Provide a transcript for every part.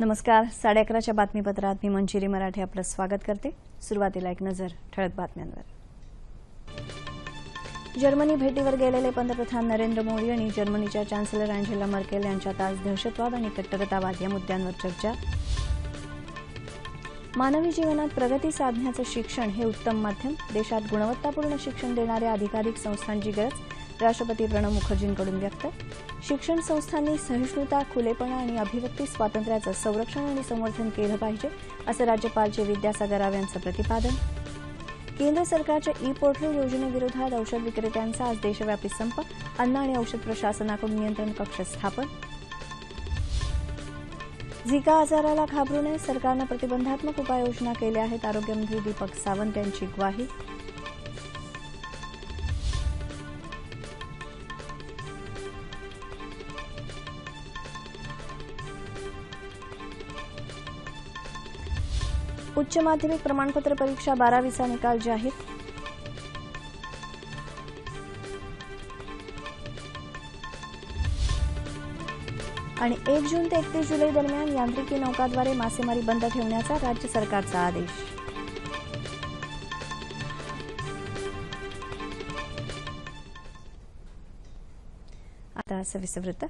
नमस्कार. साडे अकराच्या बातमीपत्रात मी मंजिरी मराठे आपलं स्वागत करते. सुरुवातीला एक नजर ठळक बातम्यांवर. जर्मनी भेटीवर गेलेले पंतप्रधान नरेंद्र मोदी आणि जर्मनीच्या चान्सलर अँजेला मर्केल यांच्यात आज दहशतवाद आणि कट्टरतावाद या मुद्द्यांवर चर्चा. मानवी जीवनात प्रगती साधण्याचं शिक्षण हे उत्तम माध्यम. देशात गुणवत्तापूर्ण शिक्षण देणाऱ्या अधिकाधिक संस्थांची गरज राष्ट्रपती प्रणव मुखर्जींकडून व्यक्त. शिक्षण संस्थांनी सहिष्णुता खुलेपणा आणि अभिव्यक्ती स्वातंत्र्याचं संरक्षण आणि संवर्धन केलं पाहिजे असं राज्यपाल चे विद्यासागर राव यांचं प्रतिपादन. केंद्र सरकारच्या ई पोर्टल योजनेविरोधात औषध विक्रेत्यांचा आज देशव्यापी संप अन्न आणि औषध प्रशासनाकडून नियंत्रण कक्ष स्थापन. झिका आजाराला घाबरू नये सरकारनं प्रतिबंधात्मक उपाययोजना केल्या आहेत आरोग्यमंत्री दीपक सावंत यांची ग्वाही. उच्च माध्यमिक प्रमाणपत्र परीक्षा बारावीचा निकाल जाहीर. आणि एक जून ते एकतीस जुलै दरम्यान यांत्रिकी नौकाद्वारे मासेमारी बंद ठेवण्याचा राज्य सरकारचा आदेश. आता सविस्तर वृत्त.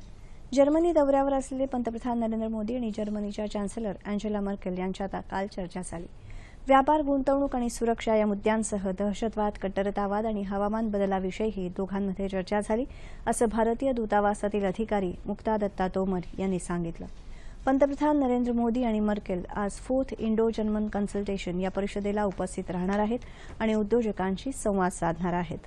जर्मनी दौऱ्यावर असलेले पंतप्रधान नरेंद्र मोदी आणि जर्मनीच्या चान्सलर अँजेला मर्केल यांच्यात काल चर्चा झाली. व्यापार गुंतवणूक आणि सुरक्षा या मुद्द्यांसह दहशतवाद कट्टरतावाद आणि हवामान बदलाविषयीही दोघांमध्ये चर्चा झाली असं भारतीय दूतावासातील अधिकारी मुक्ता दत्ता तोमर यांनी सांगितलं. पंतप्रधान नरेंद्र मोदी आणि मर्केल आज फोर्थ इंडो जर्मन कन्सल्टेशन या परिषदेला उपस्थित राहणार आहेत आणि उद्योजकांशी संवाद साधणार आहेत.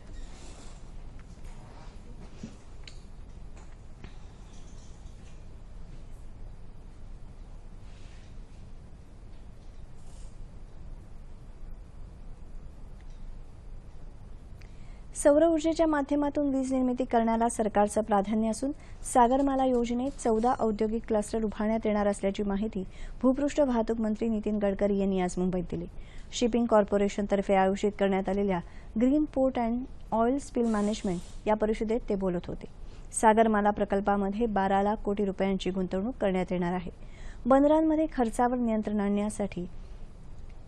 सौर ऊर्जेच्या माध्यमातून वीज निर्मिती करण्याला सरकारचं प्राधान्य असून सागरमाला योजनेत चौदा औद्योगिक क्लस्टर उभारण्यात येणार असल्याची माहिती भूपृष्ठ वाहतूक मंत्री नितीन गडकरी यांनी आज मुंबईत दिली. शिपिंग कॉर्पोरेशनतर्फे आयोजित करण्यात आलेल्या green port and oil spill management या परिषदेत ते बोलत होते. सागरमाला प्रकल्पामध्ये बारा लाख कोटी रुपयांची गुंतवणूक करण्यात येणार आहे. बंदरांमध्ये खर्चावर नियंत्रण आणण्यासाठी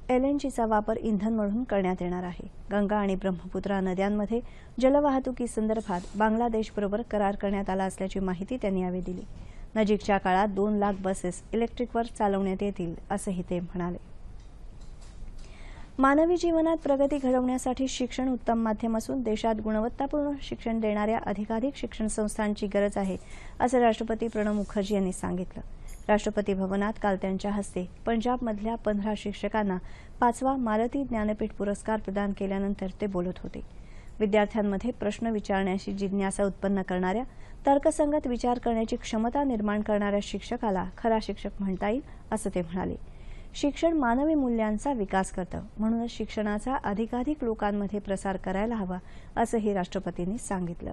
एलएनजीचा वापर इंधन म्हणून करण्यात येणार आहे. गंगा आणि ब्रह्मपुत्रा नद्यांमध्ये जलवाहतुकीसंदर्भात बांगलादेशबरोबर करार करण्यात आला असल्याची माहिती त्यांनी यावेळी दिली. नजीकच्या काळात दोन लाख बसेस इलेक्ट्रिकवर चालवण्यात येतील असंही ते म्हणाले. मानवी जीवनात प्रगती घडवण्यासाठी शिक्षण उत्तम माध्यम असून देशात गुणवत्तापूर्ण शिक्षण देणाऱ्या अधिकाधिक शिक्षण संस्थांची गरज आहे असं राष्ट्रपती प्रणव मुखर्जी यांनी सांगितलं. राष्ट्रपती भवनात काल त्यांच्या हस्ते पंजाबमधल्या पंधरा शिक्षकांना पाचवा मालती ज्ञानपीठ पुरस्कार प्रदान केल्यानंतर ते बोलत होते. विद्यार्थ्यांमध्ये प्रश्न विचारण्याची जिज्ञासा उत्पन्न करणाऱ्या तर्कसंगत विचार करण्याची क्षमता निर्माण करणाऱ्या शिक्षकाला खरा शिक्षक म्हणता येईल असं ते म्हणाले. शिक्षण मानवी मूल्यांचा विकास करतं म्हणूनच शिक्षणाचा अधिकाधिक लोकांमध्ये प्रसार करायला हवा असंही राष्ट्रपतींनी सांगितलं.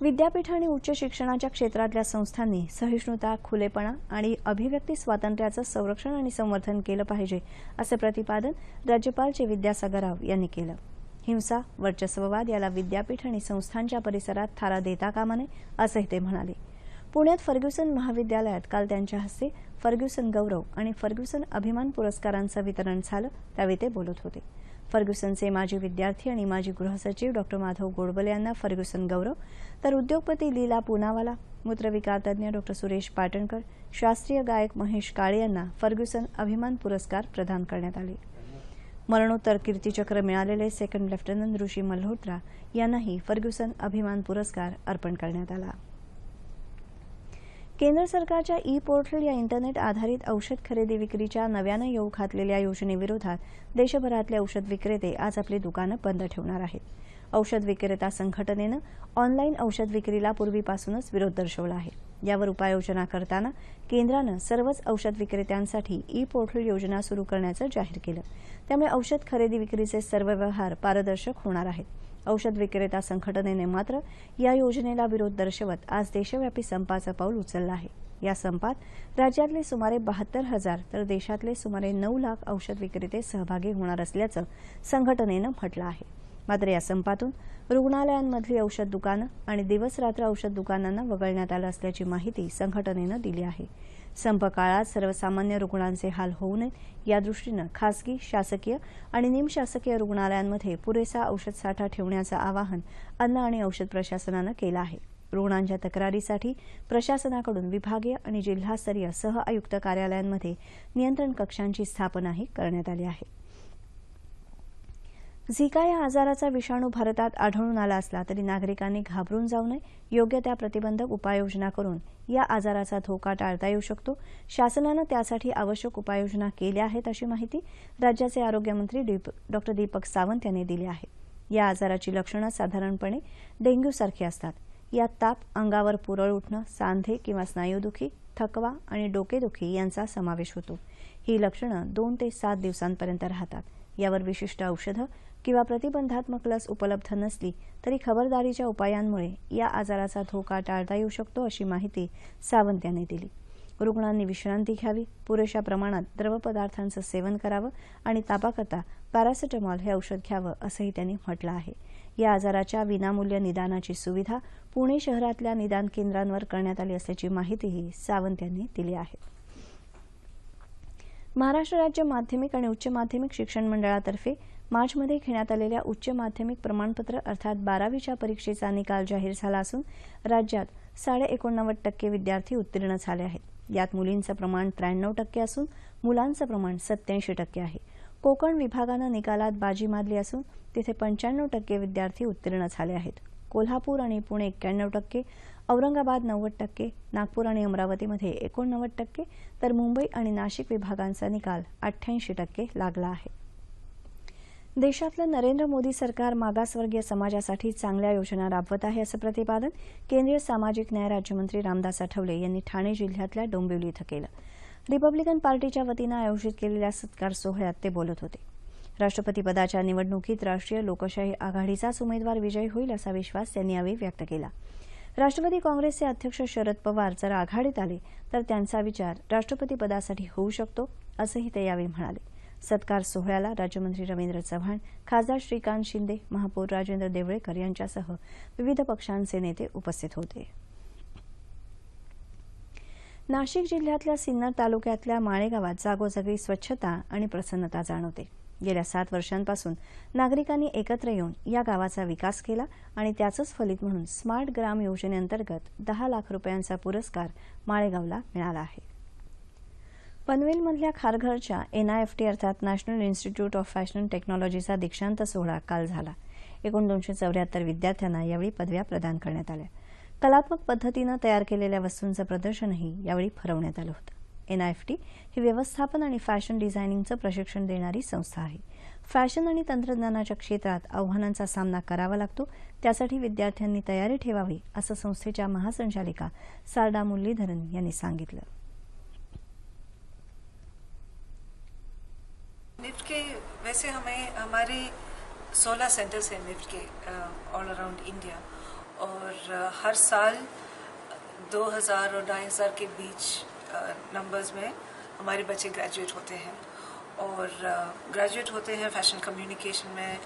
विद्यापीठ आणि उच्च शिक्षणाच्या क्षेत्रातल्या संस्थांनी सहिष्णुता खुलेपणा आणि अभिव्यक्ती स्वातंत्र्याचं संरक्षण आणि संवर्धन केलं पाहिजे असं प्रतिपादन राज्यपाल चे विद्यासागर राव यांनी केलं. हिंसा वर्चस्ववाद याला विद्यापीठ आणि संस्थांच्या परिसरात थारा देता कामा नये असंही ते म्हणाले. पुण्यात फर्ग्युसन महाविद्यालयात काल त्यांच्या हस्ते फर्ग्युसन गौरव आणि फर्ग्युसन अभिमान पुरस्कारांचं वितरण झालं त्यावेळी ते बोलत होते. फर्ग्युसनचे माजी विद्यार्थी आणि माजी गृहसचिव डॉक्टर माधव गोडबले यांना फर्ग्युसन गौरव तर उद्योगपती लीला पुनावाला मूत्रविकारतज्ञ डॉक्टर सुरेश पाटणकर शास्त्रीय गायक महेश काळे यांना फर्ग्युसन अभिमान पुरस्कार प्रदान करण्यात आले. मरणोत्तर कीर्तीचक्र मिळालेले सेकंड लेफ्टनंट ऋषी मल्होत्रा यांनाही फर्ग्युसन अभिमान पुरस्कार अर्पण करण्यात आला. केंद्र सरकारच्या ई पोर्टल या इंटरनेट आधारित औषध खरेदी विक्रीच्या नव्यानं येऊ घातलेल्या योजनेविरोधात देशभरातले औषध विक्रेते आज आपली दुकानं बंद ठेवणार आहेत. औषध विक्रेता संघटनेनं ऑनलाईन औषध विक्रीला पूर्वीपासूनच विरोध दर्शवला आहे. यावर उपाययोजना करताना केंद्रानं सर्वच औषध विक्रेत्यांसाठी ई पोर्टल योजना सुरू करण्याचं जाहीर केलं. त्यामुळे औषध खरेदी विक्रीचे सर्व व्यवहार पारदर्शक होणार आहेत. औषध विक्रेता संघटनेने मात्र या योजनेला विरोध दर्शवत आज देशव्यापी संपाचं पाऊल उचललं आहे. या संपात राज्यातले सुमारे बहात्तर हजार तर देशातले सुमारे नऊ लाख औषध विक्रेते सहभागी होणार असल्याचं संघटनेनं म्हटलं आहे. मात्र या संपातून रुग्णालयांमधली औषध दुकानं आणि दिवस रात्र औषध दुकानांना वगळण्यात आलं असल्याची माहिती संघटनेनं दिली आहे. संप काळात सर्वसामान्य रुग्णांचे हाल होऊ नयेत. यादृष्टीनं खासगी शासकीय आणि निमशासकीय रुग्णालयांमध्ये पुरेसा औषध साठा ठेवण्याचं आवाहन अन्न आणि औषध प्रशासनानं केलं आहे. रुग्णांच्या तक्रारीसाठी प्रशासनाकडून विभागीय आणि जिल्हास्तरीय सह आयुक्त कार्यालयांमध्ये नियंत्रण कक्षांची स्थापनाही करण्यात आली आहे. झिका या आजाराचा विषाणू भारतात आढळून आला असला तरी नागरिकांनी घाबरून जाऊ नये योग्य त्या प्रतिबंधक उपाययोजना करून या आजाराचा धोका टाळता येऊ शकतो. शासनानं त्यासाठी आवश्यक उपाययोजना केल्या आहेत अशी माहिती राज्याचे आरोग्यमंत्री डॉ दीपक सावंत यांनी दिली आहे. या आजाराची लक्षणं साधारणपणे डेंग्यूसारखी असतात. यात ताप अंगावर पुरळ उठणं सांधे किंवा स्नायूदुखी थकवा आणि डोकेदुखी यांचा समावेश होतो. ही लक्षणं दोन ते सात दिवसांपर्यंत राहतात. यावर विशिष्ट औषधं किंवा प्रतिबंधात्मक लस उपलब्ध नसली तरी खबरदारीच्या उपायांमुळे या आजाराचा धोका टाळता येऊ शकतो अशी माहिती सावंत यांनी दिली. रुग्णांनी विश्रांती घ्यावी पुरेशा प्रमाणात द्रवपदार्थांचं सेवन करावं आणि तापाकरता पॅरासिटामॉल हे औषध घ्यावं असंही त्यांनी म्हटलं आहे. या आजाराच्या विनामूल्य निदानाची सुविधा पुणे शहरातल्या निदान केंद्रांवर करण्यात आली असल्याची माहितीही सावंत यांनी दिली आहे. महाराष्ट्र राज्य माध्यमिक आणि उच्च माध्यमिक शिक्षण मंडळातर्फे मार्चमध्ये घेण्यात आलेल्या उच्च माध्यमिक प्रमाणपत्र अर्थात बारावीच्या परीक्षेचा निकाल जाहीर झाला असून राज्यात साडे एकोणनव्वद टक्के विद्यार्थी उत्तीर्ण झाले आहेत. यात मुलींचं प्रमाण त्र्याण्णव टक्के असून मुलांचं प्रमाण सत्याऐंशी टक्के आहे. कोकण विभागानं निकालात बाजी मारली असून तिथे पंच्याण्णव टक्के विद्यार्थी उत्तीर्ण झाले आहेत. कोल्हापूर आणि पुणे एक्क्याण्णव टक्के औरंगाबाद नव्वद टक्के नागपूर आणि अमरावतीमध्ये एकोणनव्वद टक्के तर मुंबई आणि नाशिक विभागांचा निकाल अठ्ठ्याऐंशी टक्के लागला आहे. देशातलं नरेंद्र मोदी सरकार मागासवर्गीय समाजासाठी चांगल्या योजना राबवत आहे असं प्रतिपादन केंद्रीय सामाजिक न्याय राज्यमंत्री रामदास आठवले यांनी ठाणे जिल्ह्यातल्या डोंबिवली इथं केलं. रिपब्लिकन पार्टीच्या वतीनं आयोजित केलेल्या सत्कार सोहळ्यात ते बोलत होते. राष्ट्रपतीपदाच्या निवडणुकीत राष्ट्रीय लोकशाही आघाडीचाच उमेदवार विजयी होईल असा विश्वास त्यांनी यावेळी व्यक्त केला. राष्ट्रवादी काँग्रेसचे अध्यक्ष शरद पवार जर आघाडीत आले तर त्यांचा विचार राष्ट्रपतीपदासाठी होऊ शकतो असंही ते यावेळी म्हणाले. सत्कार सोहळ्याला राज्यमंत्री रवींद्र चव्हाण खासदार श्रीकांत शिंदे महापौर राजेंद्र देवळेकर यांच्यासह विविध पक्षांचे नेते उपस्थित होते. नाशिक जिल्ह्यातल्या सिन्नर तालुक्यातल्या माळेगावात जागोजागी स्वच्छता आणि प्रसन्नता जाणवते. गेल्या सात वर्षांपासून नागरिकांनी एकत्र येऊन या गावाचा विकास केला आणि त्याचंच फलित म्हणून स्मार्ट ग्राम योजनेअंतर्गत दहा लाख रुपयांचा पुरस्कार माळेगावला मिळाला आहे. पनवेलमधल्या खारघरच्या एनआयएफटी अर्थात नॅशनल इन्स्टिट्यूट ऑफ फॅशन टेक्नॉलॉजीचा दीक्षांत सोहळा काल झाला. एकूण दोनशे चौऱ्याहत्तर विद्यार्थ्यांना यावेळी पदव्या प्रदान करण्यात आल्या. कलात्मक पद्धतीनं तयार केलेल्या वस्तूंचं प्रदर्शनही यावेळी फरवण्यात आलं होतं. एनआयएफटी ही व्यवस्थापन आणि फॅशन डिझायनिंगचं प्रशिक्षण देणारी संस्था आहे. फॅशन आणि तंत्रज्ञानाच्या क्षेत्रात आव्हानांचा सामना करावा लागतो. त्यासाठी विद्यार्थ्यांनी तयारी ठेवावी असं संस्थेच्या महासंचालिका सारडा मुरलीधरन यांनी सांगितलं. निफ्ट के वैसे हमें, हमारे 16 सेंटर्स हैं निफ्ट के ऑल अराउंड इंडिया और हर साल 2000 और 2500 के बीच नंबर्स में हमारे बच्चे ग्रेजुएट होते हैं। और ग्रेजुएट होते हैं फ़ैशन कम्युनिकेशन में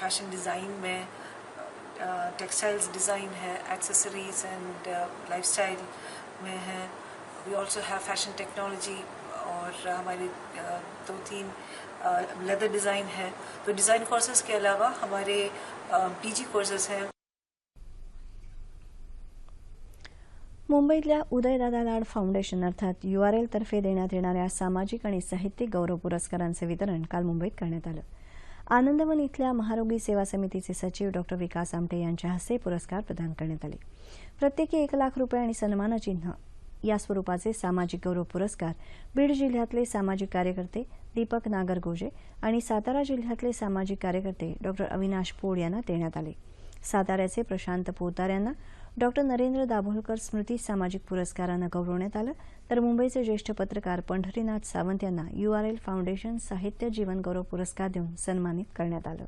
फ़ैशन डिज़ाइन में टेक्सटाइल्स डिज़ाइन है एक्सेसरीज एंड लाइफस्टाइल में है। We also have fashion technology और हमारे दो तीन लेदर डिज़ाइन है। तो डिज़ाइन कोर्सेज के अलावा हमारे पीजी कोर्सेज हैं। मुंबईतल्या उदयदादा लाड फाउंडेशन अर्थात यू देण्यात येणाऱ्या सामाजिक आणि साहित्यिक गौरव पुरस्कारांचे वितरण काल मुंबईत करण्यात आलं. आनंदवन इथल्या महारोगी सेवा समितीचे सचिव डॉक्टर विकास आमटे यांच्या हस्ते पुरस्कार प्रदान करण्यात आले. प्रत्येकी एक लाख रुपये आणि सन्मानचिन्ह या स्वरूपाचे सामाजिक गौरव पुरस्कार बीड जिल्ह्यातले सामाजिक कार्यकर्ते दीपक नागरगोजे आणि सातारा जिल्ह्यातले सामाजिक कार्यकर्ते डॉक्टर अविनाश पोळ यांना देण्यात आले. साताऱ्याचे प्रशांत पोतार यांना डॉक्टर नरेंद्र दाभोलकर स्मृती सामाजिक पुरस्कारानं गौरवण्यात आलं. तर मुंबईचे ज्येष्ठ पत्रकार पंढरीनाथ सावंत यांना यू आर एल फाउंडेशन साहित्य जीवन गौरव पुरस्कार देऊन सन्मानित करण्यात आलं.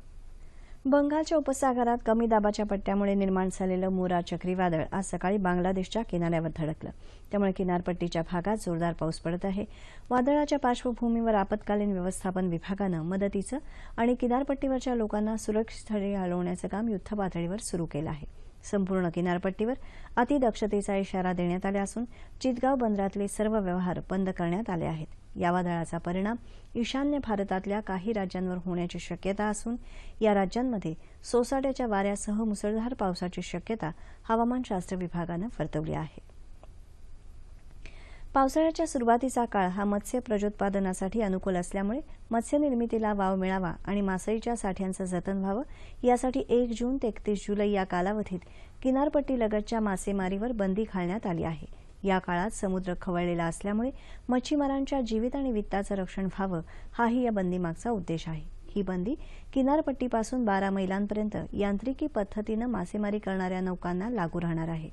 बंगालच्या उपसागरात कमी दाबाच्या पट्ट्यामुळे निर्माण झालेलं मोरा चक्रीवादळ आज सकाळी बांगलादेशच्या किनाऱ्यावर धडकलं. त्यामुळे किनारपट्टीच्या भागात जोरदार पाऊस पडत आहे. वादळाच्या पार्श्वभूमीवर आपत्कालीन व्यवस्थापन विभागानं मदतीचं आणि किनारपट्टीवरच्या लोकांना सुरक्षित स्थळी हलवण्याचं काम युद्धपातळीवर सुरू केलं आहे. संपूर्ण किनारपट्टीवर अतिदक्षतेचा इशारा देण्यात आला असून चितगाव बंदरातले सर्व व्यवहार बंद करण्यात आले आहेत. या वादळाचा परिणाम ईशान्य भारतातल्या काही राज्यांवर होण्याची शक्यता असून या राज्यांमध्ये सोसाट्याच्या वाऱ्यासह मुसळधार पावसाची शक्यता हवामानशास्त्र विभागानं वर्तवली आहे. पावसाळ्याच्या सुरुवातीचा काळ हा मत्स्य प्रजोत्पादनासाठी अनुकूल असल्यामुळे मत्स्य निर्मितीला वाव मिळावा आणि मासळीच्या साठ्यांचं जतन व्हावं यासाठी एक जून ते एकतीस जुलै या कालावधीत किनारपट्टीलगतच्या मासेमारीवर बंदी घालण्यात आली आहे. या काळात समुद्र खवळलेला असल्यामुळे मच्छीमारांच्या जीवित आणि वित्ताचं रक्षण व्हावं हाही या बंदीमागचा उद्देश आहे. ही बंदी किनारपट्टीपासून बारा मैलांपर्यंत यांत्रिकी पद्धतीनं मासेमारी करणाऱ्या नौकांना लागू राहणार आहे.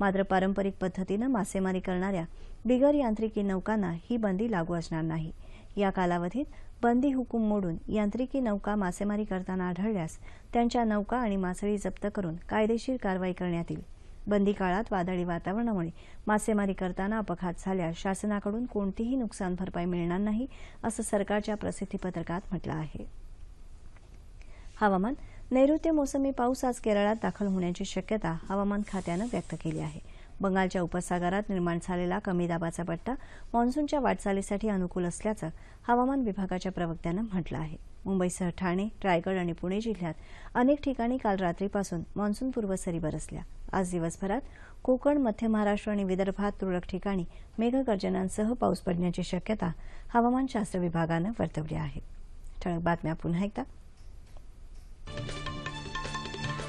मात्र पारंपरिक पद्धतीनं मासेमारी करणाऱ्या बिगर यांत्रिकी नौकांना ही बंदी लागू असणार नाही. या कालावधीत बंदी हुकूम मोडून यांत्रिकी नौका मासेमारी करताना आढळल्यास त्यांच्या नौका आणि मासळी जप्त करून कायदेशीर कारवाई करण्यात येईल. बंदी काळात वादळी वातावरणामुळे मासेमारी करताना अपघात झाल्यास शासनाकडून कोणतीही नुकसान भरपाई मिळणार नाही असं सरकारच्या प्रसिद्धीपत्रकात म्हटलं आहे. हवामान नैऋत्य मोसमी पाऊस आज केरळात दाखल होण्याची शक्यता हवामान खात्यानं व्यक्त केली आहे. बंगालच्या उपसागरात निर्माण झालेला कमी दाबाचा पट्टा मान्सूनच्या वाटचालीसाठी अनुकूल असल्याचं हवामान विभागाच्या प्रवक्त्यानं म्हटलं आहे. मुंबईसह ठाणे रायगड आणि पुणे जिल्ह्यात अनेक ठिकाणी काल रात्रीपासून मान्सूनपूर्व सरी बरसल्या आज दिवसभरात कोकण मध्य महाराष्ट्र आणि विदर्भात तुरळक ठिकाणी मेघगर्जनांसह पाऊस पडण्याची शक्यता हवामानशास्त्र विभागानं वर्तवली आहे. ठळक बातम्या पुन्हा एकदा.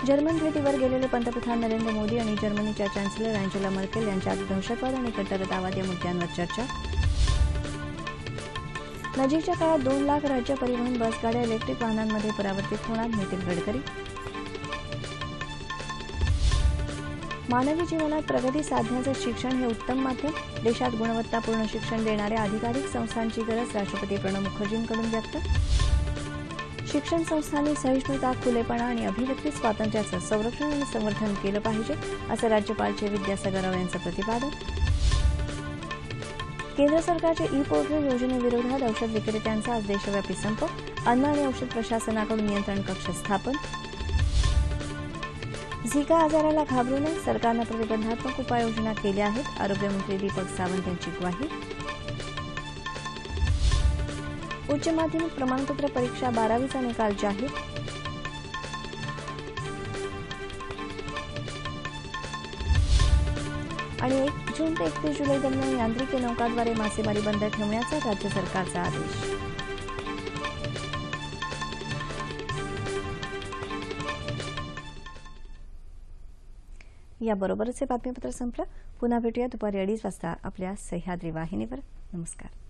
जर्मन भेटीवर गेलेले पंतप्रधान नरेंद्र मोदी आणि जर्मनीच्या चॅन्सलर अँजेला मर्केल यांच्यात दहशतवाद आणि कट्टरतावाद या मुद्द्यांवर चर्चा. नजीकच्या काळात दोन लाख राज्य परिवहन बसगाड्या इलेक्ट्रिक वाहनांमध्ये परावर्तित होणार नितीन गडकरी. मानवी जीवनात प्रगती साधण्याचं शिक्षण हे उत्तम माध्यम. देशात गुणवत्तापूर्ण शिक्षण देणाऱ्या अधिकाधिक संस्थांची गरज राष्ट्रपती प्रणव मुखर्जींकडून व्यक्त. शिक्षण संस्थांनी सहिष्णुता खुलेपणा आणि अभिव्यक्ती स्वातंत्र्याचं संरक्षण आणि संवर्धन केलं पाहिजे असं राज्यपाल चे विद्यासागर राव यांचं प्रतिपादन. केंद्र सरकारच्या ई पोर्टल योजनेविरोधात औषध विक्रेत्यांचा आज देशव्यापी संप अन्न आणि औषध प्रशासनाकडून नियंत्रण कक्ष स्थापन. झिका आजाराला घाबरू नये सरकारनं प्रतिबंधात्मक उपाययोजना केल्या आहेत आरोग्यमंत्री दीपक सावंत यांची ग्वाही. उच्च माध्यमिक प्रमाणपत्र परीक्षा बारावीचा निकाल जाहीर. आणि एक जून ते एकतीस जुलै दरम्यान यांत्रिकी नौकाद्वारे मासेमारी बंद ठेवण्याचा राज्य सरकारचा आदेश. याबरोबरच हे बातमीपत्र संपलं. पुन्हा भेटूया दुपारी अडीच वाजता आपल्या सह्याद्री वाहिनीवर. नमस्कार.